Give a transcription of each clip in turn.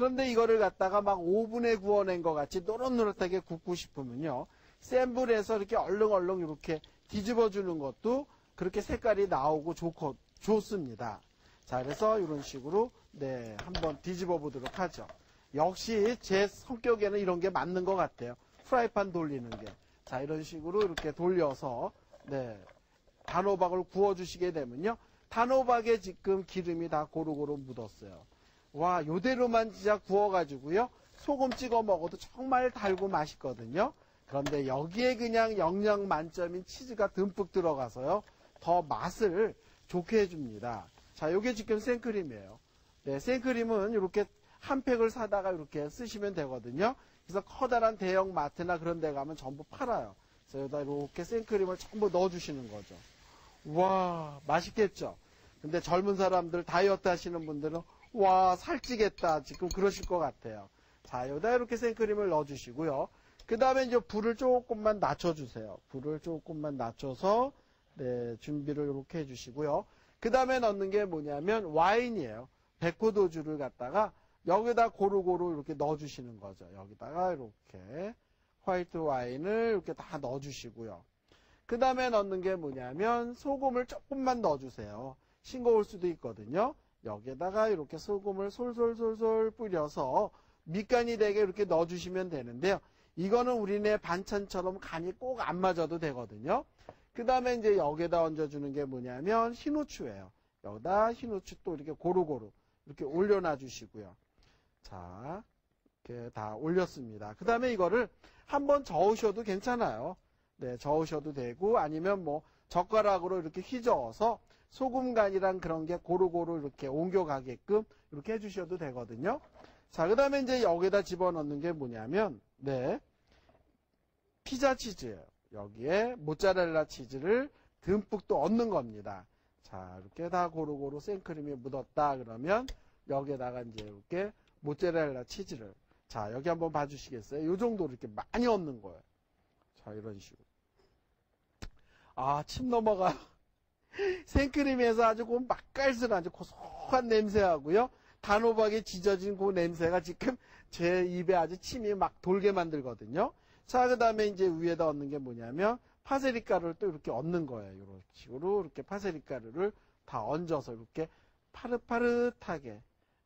그런데 이거를 갖다가 막 오븐에 구워낸 것 같이 노릇노릇하게 굽고 싶으면요. 센 불에서 이렇게 얼렁얼렁 이렇게 뒤집어 주는 것도 그렇게 색깔이 나오고 좋고, 좋습니다. 자, 그래서 이런 식으로, 네, 한번 뒤집어 보도록 하죠. 역시 제 성격에는 이런 게 맞는 것 같아요. 프라이팬 돌리는 게. 자, 이런 식으로 이렇게 돌려서, 네, 단호박을 구워 주시게 되면요. 단호박에 지금 기름이 다 고루고루 묻었어요. 와, 요대로만 진짜 구워가지고요. 소금 찍어 먹어도 정말 달고 맛있거든요. 그런데 여기에 그냥 영양 만점인 치즈가 듬뿍 들어가서요. 더 맛을 좋게 해줍니다. 자, 요게 지금 생크림이에요. 네, 생크림은 이렇게 한 팩을 사다가 이렇게 쓰시면 되거든요. 그래서 커다란 대형 마트나 그런 데 가면 전부 팔아요. 그래서 여기다 이렇게 생크림을 전부 넣어주시는 거죠. 와, 맛있겠죠? 근데 젊은 사람들, 다이어트 하시는 분들은, 와, 살찌겠다. 지금 그러실 것 같아요. 자, 여기다 이렇게 생크림을 넣어주시고요. 그 다음에 이제 불을 조금만 낮춰주세요. 불을 조금만 낮춰서, 네, 준비를 이렇게 해주시고요. 그 다음에 넣는 게 뭐냐면 와인이에요. 백호도주를 갖다가 여기다 고루고루 이렇게 넣어주시는 거죠. 여기다가 이렇게 화이트 와인을 이렇게 다 넣어주시고요. 그 다음에 넣는 게 뭐냐면 소금을 조금만 넣어주세요. 싱거울 수도 있거든요. 여기에다가 이렇게 소금을 솔솔솔솔 뿌려서 밑간이 되게 이렇게 넣어주시면 되는데요. 이거는 우리네 반찬처럼 간이 꼭 안 맞아도 되거든요. 그 다음에 이제 여기에다 얹어주는 게 뭐냐면 흰후추예요. 여기다 흰후추 또 이렇게 고루고루 이렇게 올려놔 주시고요. 자, 이렇게 다 올렸습니다. 그 다음에 이거를 한번 저으셔도 괜찮아요. 네, 저으셔도 되고 아니면 뭐 젓가락으로 이렇게 휘저어서 소금 간이랑 그런 게 고루고루 이렇게 옮겨가게끔 이렇게 해주셔도 되거든요. 자, 그 다음에 이제 여기다 집어넣는 게 뭐냐면, 네, 피자 치즈예요. 여기에 모짜렐라 치즈를 듬뿍 또 얹는 겁니다. 자, 이렇게 다 고루고루 생크림이 묻었다 그러면 여기에다가 이제 이렇게 모짜렐라 치즈를 자, 여기 한번 봐주시겠어요? 이 정도 이렇게 많이 얹는 거예요. 자, 이런 식으로. 아, 침 넘어가. 생크림에서 아주 그 맛깔스러운 아주 고소한 냄새하고요. 단호박에 지져진 그 냄새가 지금 제 입에 아주 침이 막 돌게 만들거든요. 자, 그 다음에 이제 위에다 얹는 게 뭐냐면 파세리 가루를 또 이렇게 얹는 거예요. 이런 식으로 이렇게 파세리 가루를 다 얹어서 이렇게 파릇파릇하게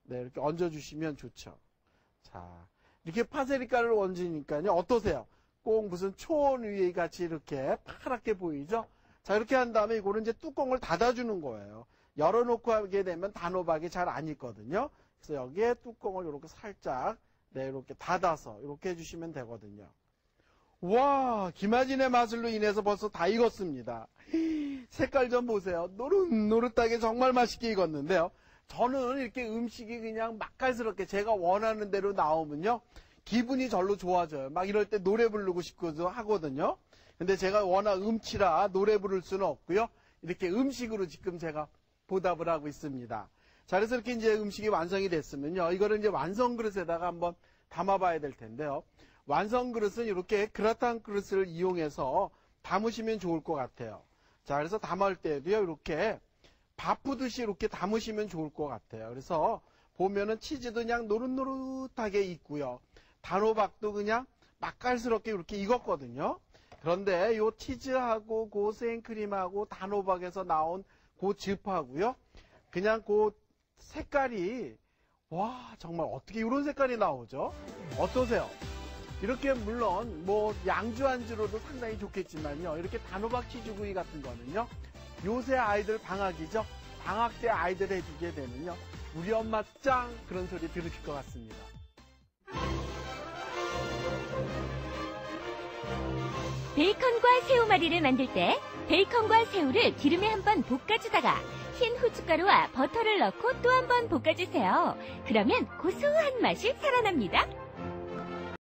네, 이렇게 얹어주시면 좋죠. 자, 이렇게 파세리 가루를 얹으니까요. 어떠세요? 꼭 무슨 초원 위에 같이 이렇게 파랗게 보이죠? 자, 이렇게 한 다음에 이거는 이제 뚜껑을 닫아주는 거예요. 열어놓고 하게 되면 단호박이 잘 안 익거든요. 그래서 여기에 뚜껑을 이렇게 살짝, 네, 이렇게 닫아서 이렇게 해주시면 되거든요. 와, 김아진의 마술로 인해서 벌써 다 익었습니다. 색깔 좀 보세요. 노릇노릇하게 정말 맛있게 익었는데요. 저는 이렇게 음식이 그냥 맛깔스럽게 제가 원하는 대로 나오면요. 기분이 절로 좋아져요. 막 이럴 때 노래 부르고 싶기도 하거든요. 근데 제가 워낙 음치라 노래 부를 수는 없고요. 이렇게 음식으로 지금 제가 보답을 하고 있습니다. 자, 그래서 이렇게 이제 음식이 완성이 됐으면요. 이거를 이제 완성 그릇에다가 한번 담아봐야 될 텐데요. 완성 그릇은 이렇게 그라탕 그릇을 이용해서 담으시면 좋을 것 같아요. 자, 그래서 담을 때도요. 이렇게 바쁘듯이 이렇게 담으시면 좋을 것 같아요. 그래서 보면은 치즈도 그냥 노릇노릇하게 익고요. 단호박도 그냥 맛깔스럽게 이렇게 익었거든요. 그런데 요 치즈하고 그 생크림하고 단호박에서 나온 그 즙하고요. 그냥 그 색깔이 와 정말 어떻게 이런 색깔이 나오죠? 어떠세요? 이렇게 물론 뭐 양주 안주로도 상당히 좋겠지만요. 이렇게 단호박 치즈구이 같은 거는요. 요새 아이들 방학이죠. 방학 때 아이들 해주게 되면요. 우리 엄마 짱 그런 소리 들으실 것 같습니다. 베이컨과 새우말이를 만들 때 베이컨과 새우를 기름에 한번 볶아주다가 흰 후춧가루와 버터를 넣고 또 한 번 볶아주세요. 그러면 고소한 맛이 살아납니다.